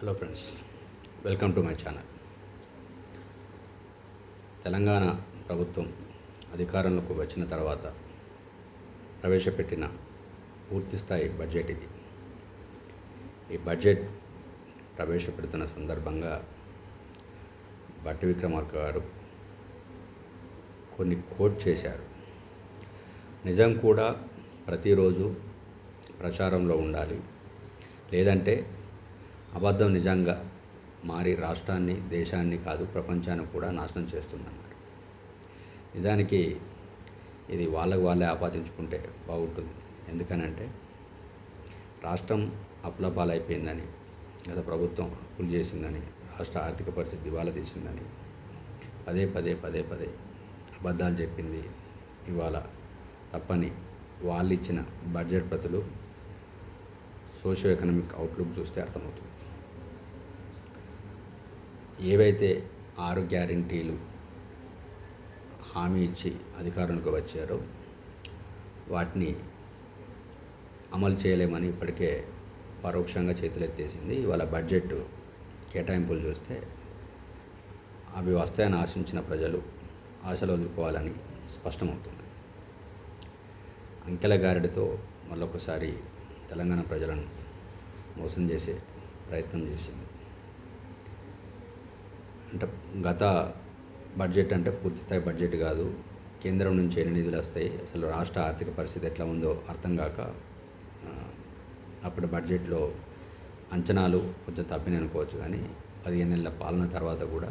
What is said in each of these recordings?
Hello friends welcome to my channel Telangana ప్రభుత్వం అధికారంలోకి వచ్చిన తర్వాత ప్రవేశపెట్టిన పూర్తిస్థాయి బడ్జెట్ ఇది. ఈ బడ్జెట్ ప్రవేశపెడుతున్న సందర్భంగా భట్టి విక్రమార్క గారు కొన్ని కోట్ చేశారు. నిజం కూడా ప్రతిరోజు ప్రచారంలో ఉండాలి. లేదంటే అబద్ధం నిజంగా మారి రాష్ట్రాన్ని దేశాన్ని కాదు ప్రపంచాన్ని కూడా నాశనం చేస్తుందన్నారు. నిజానికి ఇది వాళ్ళకు వాళ్ళే ఆపాదించుకుంటే బాగుంటుంది. ఎందుకనంటే రాష్ట్రం అప్పులపాలైపోయిందని గత ప్రభుత్వం అప్పులు చేసిందని రాష్ట్ర ఆర్థిక పరిస్థితి దివాలా తీసిందని పదే పదే పదే పదే అబద్ధాలు చెప్పింది ఇవాళ తప్పని వాళ్ళు ఇచ్చిన బడ్జెట్ ప్రతులు సోషో ఎకనామిక్ అవుట్లుక్ చూస్తే అర్థమవుతుంది. ఏవైతే ఆరు గ్యారంటీలు హామీ ఇచ్చి అధికారంలోకి వచ్చారో వాటిని అమలు చేయలేమని ఇప్పటికే పరోక్షంగా చేతులెత్తేసింది. ఇవాళ బడ్జెట్ కేటాయింపులు చూస్తే అవి వస్తాయని ఆశించిన ప్రజలు ఆశలు వదులుకోవాలని స్పష్టమవుతుంది. అంకెల గారెడితో మళ్ళొకసారి తెలంగాణ ప్రజలను మోసం చేసే ప్రయత్నం చేసింది. అంటే గత బడ్జెట్ అంటే పూర్తిస్థాయి బడ్జెట్ కాదు. కేంద్రం నుంచి ఎన్ని నిధులు వస్తాయి? అసలు రాష్ట్ర ఆర్థిక పరిస్థితి ఎట్లా ఉందో అర్థం కాక అప్పుడు బడ్జెట్లో అంచనాలు కొంచెం తప్పినాయి అనుకోవచ్చు కానీ పదిహేను నెలల పాలన తర్వాత కూడా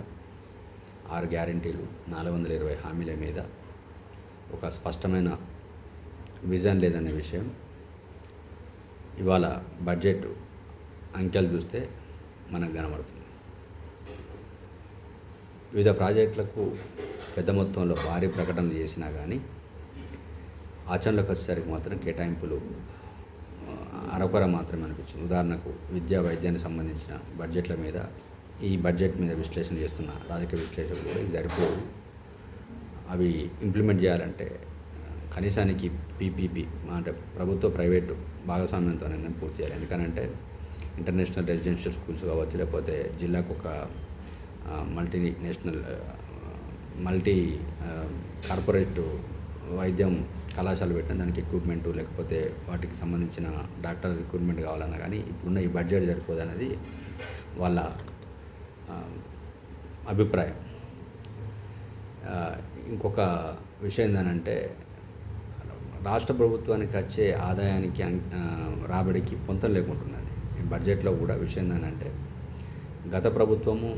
ఆరు గ్యారంటీలు నాలుగు వందల ఇరవై హామీల మీద ఒక స్పష్టమైన విజన్ లేదనే విషయం. ఇవాళ బడ్జెట్ అంకెలు చూస్తే మనకు కనబడుతుంది. వివిధ ప్రాజెక్టులకు పెద్ద మొత్తంలో భారీ ప్రకటనలు చేసినా కానీ ఆచరణలోకి వచ్చేసరికి మాత్రం కేటాయింపులు అరకొర మాత్రమే అనిపించింది. ఉదాహరణకు విద్యా వైద్యానికి సంబంధించిన బడ్జెట్ల మీద ఈ బడ్జెట్ మీద విశ్లేషణ చేస్తున్న రాజకీయ విశ్లేషకులు కూడా ఇది సరిపోవు అవి ఇంప్లిమెంట్ చేయాలంటే కనీసానికి పీపీపీ అంటే ప్రభుత్వ ప్రైవేటు భాగస్వామ్యంతో పూర్తి చేయాలి. ఎందుకనంటే ఇంటర్నేషనల్ రెసిడెన్షియల్ స్కూల్స్ కావచ్చు లేకపోతే జిల్లాకు ఒక మల్టీనేషనల్ మల్టీ కార్పొరేట్ వైద్యం కళాశాల పెట్టిన దానికి ఎక్విప్మెంట్ లేకపోతే వాటికి సంబంధించిన డాక్టర్ రిక్రూట్మెంట్ కావాలన్నా కానీ ఇప్పుడున్న ఈ బడ్జెట్ సరిపోదు అనేది వాళ్ళ అభిప్రాయం. ఇంకొక విషయం ఏంటంటే రాష్ట్ర ప్రభుత్వానికి వచ్చే ఆదాయానికి రాబడికి పొంతం లేకుంటున్నది ఈ బడ్జెట్లో కూడా విషయం ఏంటంటే గత ప్రభుత్వము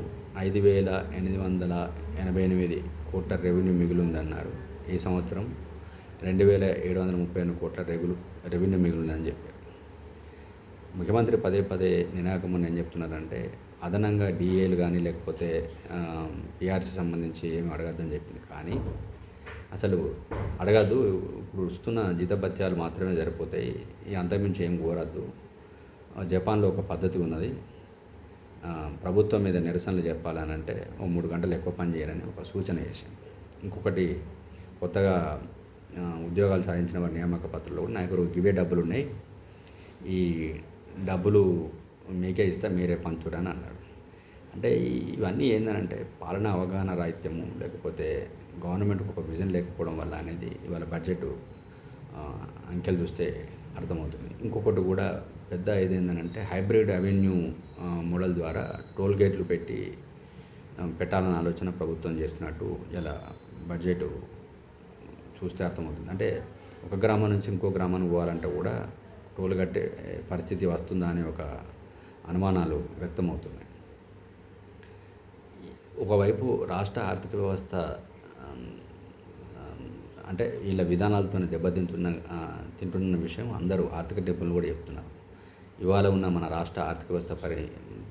ఐదు వేల ఎనిమిది వందల ఎనభై ఎనిమిది కోట్ల రెవెన్యూ మిగిలిందన్నారు. ఈ సంవత్సరం రెండు వేల ఏడు వందల ముప్పై ఎనిమిది కోట్ల రెగులు రెవెన్యూ మిగిలిందని చెప్పారు. ముఖ్యమంత్రి పదే పదే నినాకముని ఏం చెప్తున్నారంటే అదనంగా డిఏలు కానీ లేకపోతే పిఆర్సీ సంబంధించి ఏమి అడగద్దని చెప్పింది. కానీ అసలు అడగద్దు. ఇప్పుడు వస్తున్న జీతభత్యాలు మాత్రమే సరిపోతాయి. ఈ అంతమించి ఏం కోరద్దు. జపాన్లో ఒక పద్ధతి ఉన్నది. ప్రభుత్వం మీద నిరసనలు చెప్పాలనంటే ఓ మూడు గంటలు ఎక్కువ పని చేయాలని ఒక సూచన చేశాను ఇంకొకటి కొత్తగా ఉద్యోగాలు సాధించిన వారి నియామక పత్రంలో కూడా నా దగ్గర ఇవే డబ్బులు ఉన్నాయి. ఈ డబ్బులు మీకే ఇస్తే మీరే పంచుడని అన్నాడు. అంటే ఇవన్నీ ఏంటంటే పాలన అవగాహన రాహిత్యము లేకపోతే గవర్నమెంట్కి ఒక విజన్ లేకపోవడం వల్ల అనేది ఇవాళ బడ్జెట్ అంకెలు చూస్తే అర్థమవుతుంది. ఇంకొకటి కూడా పెద్ద ఇది ఏంటంటే హైబ్రిడ్ అవెన్యూ మోడల్ ద్వారా టోల్ గేట్లు పెట్టి పెట్టాలన్న ఆలోచన ప్రభుత్వం చేస్తున్నట్టు ఇలా బడ్జెట్ చూస్తే అర్థమవుతుంది. అంటే ఒక గ్రామం నుంచి ఇంకో గ్రామానికి పోవాలంటే కూడా టోల్ కట్టే పరిస్థితి వస్తుందా అనే ఒక అనుమానాలు వ్యక్తమవుతున్నాయి. ఒకవైపు రాష్ట్ర ఆర్థిక వ్యవస్థ అంటే వీళ్ళ విధానాలతో దెబ్బతింటున్న తింటున్న విషయం అందరూ ఆర్థిక నిపుణులు కూడా చెప్తున్నారు. ఇవాళ ఉన్న మన రాష్ట్ర ఆర్థిక వ్యవస్థ పరి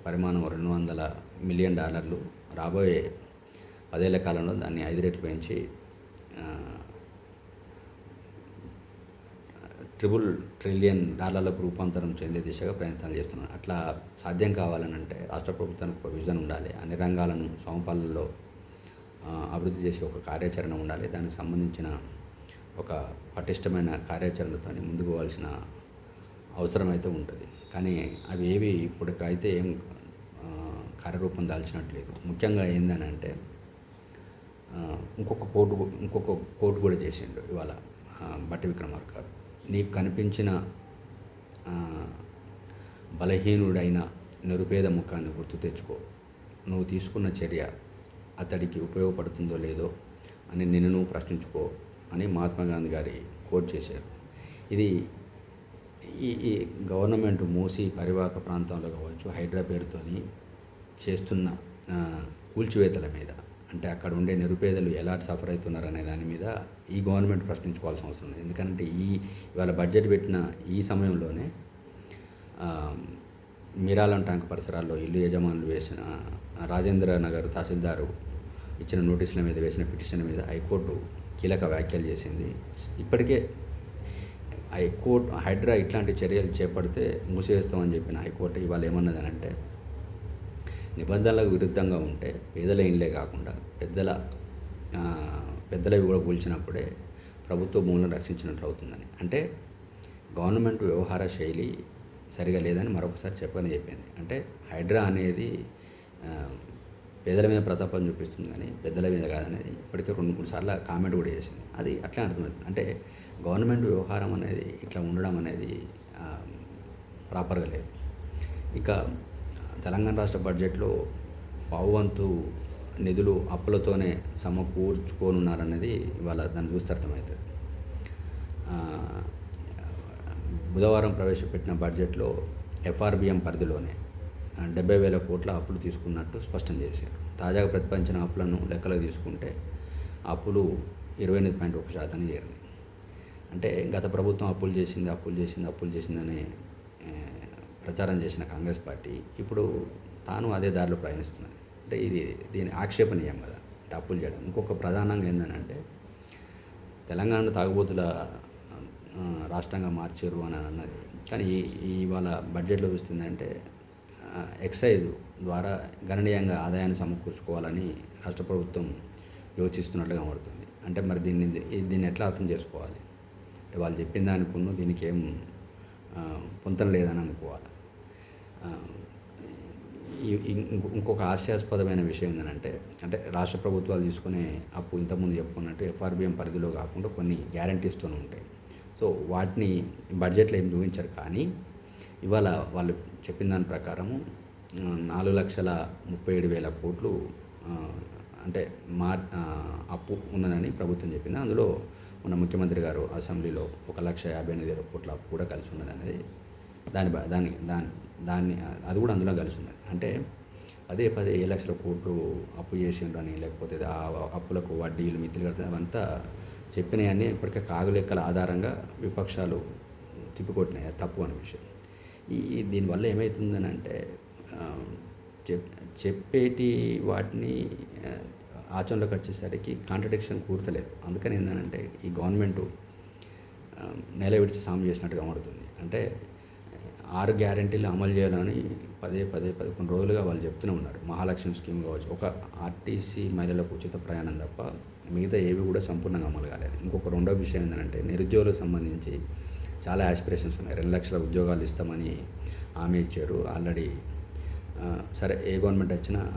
పరిమాణం రెండు వందల మిలియన్ డాలర్లు రాబోయే పదేళ్ళ కాలంలో దాన్ని ఐదు రెట్లు పెంచి ట్రిపుల్ ట్రిలియన్ డాలర్లకు రూపాంతరం చెందే దిశగా ప్రయత్నాలు చేస్తున్నారు. అట్లా సాధ్యం కావాలనంటే రాష్ట్ర ప్రభుత్వానికి ఒక విజన్ ఉండాలి. అన్ని రంగాలను సమపాలనలో అభివృద్ధి చేసే ఒక కార్యాచరణ ఉండాలి. దానికి సంబంధించిన ఒక పటిష్టమైన కార్యాచరణతో ముందుకు పోవాల్సిన అవసరమైతే ఉంటుంది. కానీ అవి ఏవి ఇప్పటికైతే ఏం కార్యరూపం దాల్చినట్లేదు. ముఖ్యంగా ఏందని అంటే ఇంకొక కోర్టు ఇంకొక కోర్టు కూడా చేసిండు ఇవాళ బట్టి విక్రమార్క గారు. నీకు కనిపించిన బలహీనుడైన నిరుపేద ముఖాన్ని గుర్తు తెచ్చుకో. నువ్వు తీసుకున్న చర్య అతడికి ఉపయోగపడుతుందో లేదో అని నిన్ను నువ్వు ప్రశ్నించుకో అని మహాత్మా గాంధీ గారి కోట్ చేశారు. ఇది ఈ ఈ గవర్నమెంట్ మూసి పరివాహక ప్రాంతంలో కావచ్చు హైడ్రా పేరుతోని చేస్తున్న కూల్చివేతల మీద అంటే అక్కడ ఉండే నిరుపేదలు ఎలా సఫర్ అవుతున్నారు అనే దాని మీద ఈ గవర్నమెంట్ ప్రశ్నించుకోవాల్సిన అవసరం ఉంది. ఎందుకంటే ఈ ఇవాళ బడ్జెట్ పెట్టిన ఈ సమయంలోనే మీరాలం ట్యాంక్ పరిసరాల్లో ఇల్లు యజమానులు వేసిన రాజేంద్ర నగర్ తహసీల్దారు ఇచ్చిన నోటీసుల మీద వేసిన పిటిషన్ మీద హైకోర్టు కీలక వ్యాఖ్యలు చేసింది. ఇప్పటికే హైకోర్టు హైడ్రా ఇట్లాంటి చర్యలు చేపడితే మూసివేస్తామని చెప్పిన హైకోర్టు ఇవాళ ఏమన్నది అని అంటే నిబంధనలకు విరుద్ధంగా ఉంటే పేదల ఇండ్లే కాకుండా పెద్దల పెద్దలవి కూడా కూల్చినప్పుడే ప్రభుత్వ భూములను రక్షించినట్లు అవుతుందని. అంటే గవర్నమెంట్ వ్యవహార శైలి సరిగా లేదని మరొకసారి చెప్పని చెప్పింది. అంటే హైడ్రా అనేది పేదల మీద ప్రతాపం చూపిస్తుంది కానీ పెద్దల మీద కాదనేది ఇప్పటికే రెండు మూడు సార్లు కామెంట్ కూడా చేసింది. అది అట్లా అర్థమవుతుంది. అంటే గవర్నమెంట్ వ్యవహారం అనేది ఇట్లా ఉండడం అనేది ప్రాపర్గా లేదు. ఇక తెలంగాణ రాష్ట్ర బడ్జెట్లో పావువంతు నిధులు అప్పులతోనే సమకూర్చుకోనున్నారనేది ఇవాళ దాన్ని చూస్తే అర్థమవుతుంది. బుధవారం ప్రవేశపెట్టిన బడ్జెట్లో ఎఫ్ఆర్బిఎం పరిధిలోనే డెబ్బై వేల కోట్ల అప్పులు తీసుకున్నట్టు స్పష్టం చేశారు. తాజాగా ప్రతిపాదించిన అప్పులను లెక్కలకు తీసుకుంటే అప్పులు ఇరవై ఎనిమిది పాయింట్ ఒక శాతం చేరింది. అంటే గత ప్రభుత్వం అప్పులు చేసింది అప్పులు చేసింది అప్పులు చేసిందని ప్రచారం చేసిన కాంగ్రెస్ పార్టీ ఇప్పుడు తాను అదే దారిలో ప్రయాణిస్తున్నది. అంటే ఇది దీని ఆక్షేపణీయం కదా. అంటే అప్పులు చేయడం. ఇంకొక ప్రధానంగా ఏంటంటే తెలంగాణ తాగుబోతుల రాష్ట్రంగా మార్చారు అని అన్నది. కానీ ఇవాళ బడ్జెట్లో చూస్తుందంటే ఎక్సైజ్ ద్వారా గణనీయంగా ఆదాయాన్ని సమకూర్చుకోవాలని రాష్ట్ర ప్రభుత్వం యోచిస్తున్నట్లుగా కనబడుతుంది. అంటే మరి దీన్ని దీన్ని ఎట్లా అర్థం చేసుకోవాలి? వాళ్ళు చెప్పిన దానికున్న దీనికి ఏం ఆ, పొంతన లేదని అనుకోవాలి. ఇంకొక హాస్యాస్పదమైన విషయం ఏంటంటే అంటే రాష్ట్ర ప్రభుత్వాలు తీసుకునే అప్పు ఇంతకుముందు చెప్పుకున్నట్టు ఎఫ్ఆర్బిఎం పరిధిలో కాకుండా కొన్ని గ్యారంటీస్తోనే ఉంటాయి. సో వాటిని బడ్జెట్లో ఏం చూపించారు కానీ ఇవాళ వాళ్ళు చెప్పిన దాని ప్రకారము నాలుగు లక్షల ముప్పై ఏడు వేల కోట్లు అంటే మార్ అప్పు ఉన్నదని ప్రభుత్వం చెప్పింది. అందులో మన ముఖ్యమంత్రి గారు అసెంబ్లీలో ఒక లక్ష యాభై ఎనిమిది వేల కోట్ల అప్పు కూడా కలిసి ఉన్నది అనేది దాని బ- దాని దాని దాన్ని అది కూడా అందులో కలిసి ఉన్నది. అంటే పదే పదే ఏ లక్షల కోట్లు అప్పు చేసిండ్రని లేకపోతే ఆ అప్పులకు వడ్డీలు మిత్రులు కడతాయి అవంతా చెప్పినవన్నీ ఇప్పటికే కాగు లెక్కల ఆధారంగా విపక్షాలు తిప్పికొట్టినాయి. అది తప్పు అనే విషయం. ఈ దీనివల్ల ఏమవుతుందని అంటే చెప్ చెప్పేటి వాటిని ఆచరణలోకి వచ్చేసరికి కాంట్రడిక్షన్ కూర్తలేదు. అందుకని ఏంటంటే ఈ గవర్నమెంట్ నెల విడిచి సాము చేసినట్టుగా మారుతుంది అంటే ఆరు గ్యారెంటీలు అమలు చేయాలని పదే పదే పదకొండు రోజులుగా వాళ్ళు చెప్తూనే ఉన్నారు. మహాలక్ష్మి స్కీమ్ కావచ్చు ఒక ఆర్టీసీ మహిళలకు ఉచిత ప్రయాణం తప్ప మిగతా ఏవి కూడా సంపూర్ణంగా అమలు కాలేదు. ఇంకొక రెండో విషయం ఏంటంటే నిరుద్యోగులకు సంబంధించి చాలా యాస్పిరేషన్స్ ఉన్నాయి. రెండు లక్షల ఉద్యోగాలు ఇస్తామని హామీ ఇచ్చారు. ఆల్రెడీ సరే ఏ గవర్నమెంట్ వచ్చినా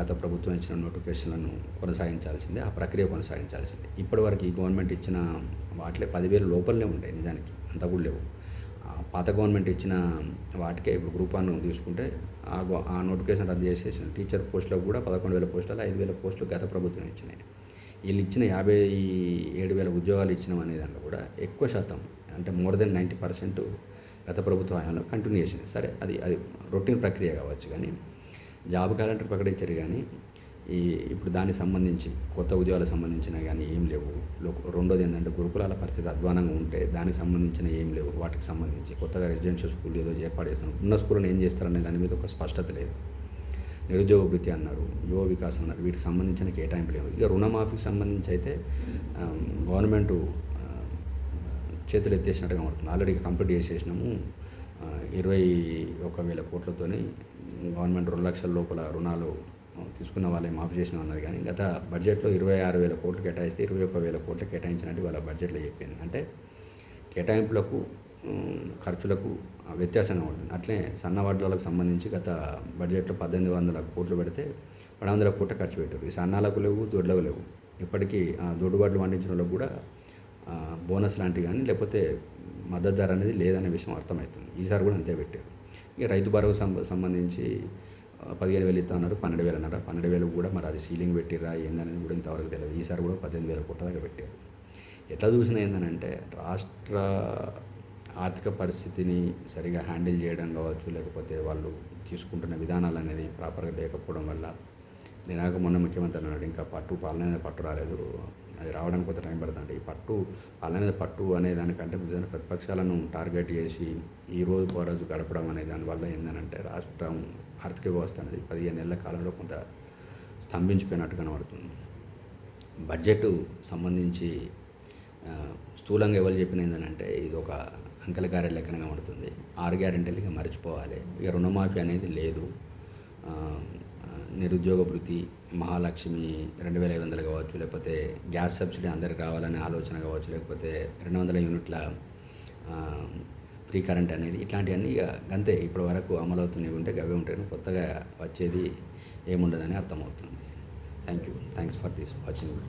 గత ప్రభుత్వం ఇచ్చిన నోటిఫికేషన్లను కొనసాగించాల్సిందే ఆ ప్రక్రియ కొనసాగించాల్సిందే. ఇప్పటివరకు ఈ గవర్నమెంట్ ఇచ్చిన వాటిలో పదివేలు లోపలనే ఉంటాయి నిజానికి అంత కూడా లేవు. పాత గవర్నమెంట్ ఇచ్చిన వాటికే ఇప్పుడు గ్రూప్ వన్ తీసుకుంటే ఆ గో- ఆ నోటిఫికేషన్ రద్దు చేసేసిన టీచర్ పోస్టులకు కూడా పదకొండు వేల పోస్టులు ఐదు వేల పోస్టులు గత ప్రభుత్వం ఇచ్చినాయి. వీళ్ళు ఇచ్చిన యాభై ఏడు వేల ఉద్యోగాలు ఇచ్చినాం అనే దాంట్లో కూడా ఎక్కువ శాతం అంటే మోర్ దెన్ నైంటీ పర్సెంట్ గత ప్రభుత్వ హయాంలో కంటిన్యూషన్ సరే అది అది రొటీన్ ప్రక్రియ కావచ్చు కానీ జాబ్ క్యాలెండర్ ప్రకటించారు కానీ ఈ ఇప్పుడు దానికి సంబంధించి కొత్త ఉద్యోగాలకు సంబంధించిన కానీ ఏం లేవు. రెండోది ఏంటంటే గురుకులాల పరిస్థితి అధ్వానంగా ఉంటే దానికి సంబంధించిన ఏం లేవు. వాటికి సంబంధించి కొత్తగా రెసిడెన్షియల్ స్కూల్ ఏదో ఏర్పాటు చేస్తాను ఉన్న స్కూల్ని ఏం చేస్తారనే దాని మీద ఒక స్పష్టత లేదు. నిరుద్యోగ వృత్తి అన్నారు యువ వికాసం అన్నారు. వీటికి సంబంధించిన కేటాయింపు లేవు. ఇక రుణమాఫీకి సంబంధించి అయితే గవర్నమెంట్ చేతులు ఎత్తేసినట్టుగా కనబడుతుంది. ఆల్రెడీ కంప్లీట్ చేసేసినాము. ఇరవై ఒక వేల కోట్లతోని గవర్నమెంట్ రెండు లక్షల లోపల రుణాలు తీసుకున్న వాళ్ళే మాఫీ చేసిన అన్నది కానీ గత బడ్జెట్లో ఇరవై ఆరు వేల కోట్లు కేటాయిస్తే ఇరవై ఒక వేల కోట్లు కేటాయించినట్టు వాళ్ళ బడ్జెట్లో చెప్పింది అంటే కేటాయింపులకు ఖర్చులకు వ్యత్యాసంగా ఉంటుంది. అట్లే సన్న వడ్లకు సంబంధించి గత బడ్జెట్లో పద్దెనిమిది వందల కోట్లు పెడితే పది వందల కోట్ల ఖర్చు పెట్టారు. ఈ సన్నాలకు లేవు దొడ్లకు లేవు. ఇప్పటికీ ఆ దొడ్డు పండించిన వాళ్ళకు కూడా బోనస్ లాంటివి కానీ లేకపోతే మద్దతు ధర అనేది లేదనే విషయం అర్థమవుతుంది. ఈసారి కూడా అంతే పెట్టారు. ఇక రైతు భరోసా సంబంధించి పదిహేను వేలు ఇస్తా అన్నారు పన్నెండు వేలు అన్నారు? పన్నెండు వేలు కూడా మరి అది సీలింగ్ పెట్టిరా ఏందనేది కూడా ఇంతవరకు తెలియదు. ఈసారి కూడా పద్దెనిమిది వేల కోట్ల దాకా పెట్టారు. ఎట్లా చూసినా ఏంటంటే రాష్ట్ర ఆర్థిక పరిస్థితిని సరిగా హ్యాండిల్ చేయడం కావచ్చు లేకపోతే వాళ్ళు తీసుకుంటున్న విధానాలు అనేది ప్రాపర్గా లేకపోవడం వల్ల నేనాక మొన్న ముఖ్యమంత్రి అన్నాడు ఇంకా పట్టు పాలన పట్టు రాలేదు అది రావడానికి కొంత టైం పడుతుంది. ఈ పట్టు పాలన పట్టు అనే దానికంటే వివిధ ప్రతిపక్షాలను టార్గెట్ చేసి ఈ రోజు పో రోజు గడపడం అనే దానివల్ల ఏంటంటే రాష్ట్రం ఆర్థిక వ్యవస్థ అనేది పదిహేను నెలల కాలంలో కొంత స్తంభించిపోయినట్టు కనబడుతుంది. బడ్జెట్ సంబంధించి స్థూలంగా ఎవరు చెప్పిన ఏంటంటే ఇది ఒక అంకెల గారె లెక్కన కనబడుతుంది. ఆరు గ్యారెంటీలు ఇక మర్చిపోవాలి. ఇక రుణమాఫీ అనేది లేదు. నిరుద్యోగ భృతి మహాలక్ష్మి రెండు వేల ఐదు వందలు కావచ్చు లేకపోతే గ్యాస్ సబ్సిడీ అందరికి రావాలనే ఆలోచన కావచ్చు లేకపోతే రెండు వందల యూనిట్ల ఫ్రీ కరెంట్ అనేది ఇట్లాంటివన్నీ ఇక అంతే ఇప్పటి వరకు అమలు అవుతున్నవి ఉంటే అవే ఉంటాయి కొత్తగా వచ్చేది ఏముండదని అర్థమవుతుంది. Thank you. Thanks for this watching.